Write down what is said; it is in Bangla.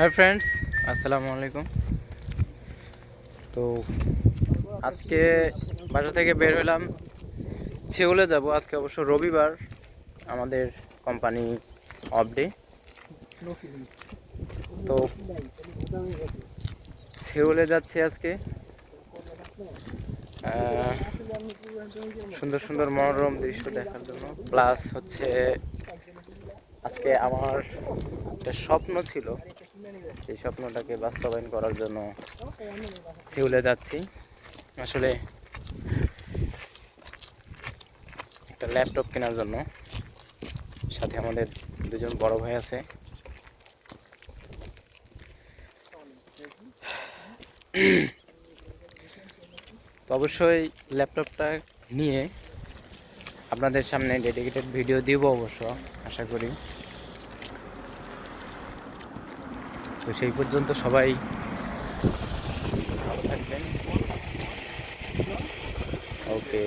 হ্যাঁ ফ্রেন্ডস আসসালামু আলাইকুম তো আজকে বাসা থেকে বের হলাম। সেউলে যাব আজকে অবশ্য রবিবার আমাদের কোম্পানি অফ ডে তো সেউলে যাচ্ছি আজকে। সুন্দর সুন্দর মনোরম দৃশ্য দেখার জন্য। প্লাস হচ্ছে আজকে আমার একটা স্বপ্ন ছিল। সেই স্বপ্নটাকে বাস্তবায়ন করার জন্য সিউলে যাচ্ছি। আসলে একটা ল্যাপটপ কেনার জন্য। সাথে আমাদের দুজন বড় ভাই আছে। তো অবশ্যই ল্যাপটপটা নিয়ে আপনাদের সামনে ডেডিকেটেড ভিডিও দিব অবশ্য, আশা করি। তো সেই পর্যন্ত সবাই ভালো থাকবেন। ওকে